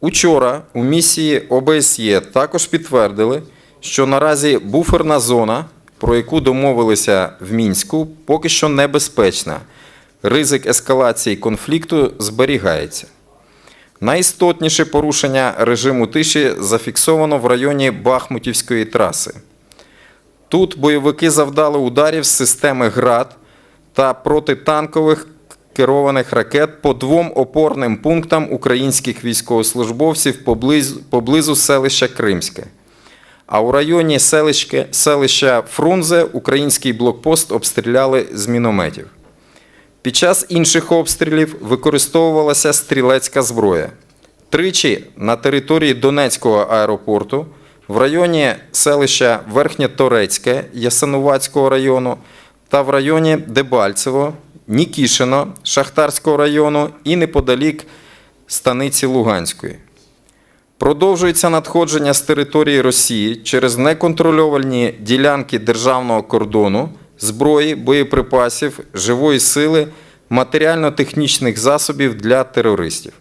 Учора у місії ОБСЄ також підтвердили, що наразі буферна зона, про яку домовилися в Мінську, поки що небезпечна. Ризик ескалації конфлікту зберігається. Найістотніше порушення режиму тиші зафіксовано в районі Бахмутівської траси. Тут бойовики завдали ударів з системи ГРАД та протитанкових керованих ракет по двом опорним пунктам українських військовослужбовців поблизу, поблизу селища Кримське. А у районі селища, селища Фрунзе український блокпост обстріляли з мінометів. Під час інших обстрілів використовувалася стрілецька зброя. Тричі на території Донецького аеропорту, в районі селища Верхнє-Торецьке Ясинуватського району та в районі Дебальцево, Нікішино Шахтарського району і неподалік станиці Луганської. Продовжується надходження з території Росії через неконтрольовані ділянки державного кордону, зброї, боєприпасів, живої сили, матеріально-технічних засобів для терористів.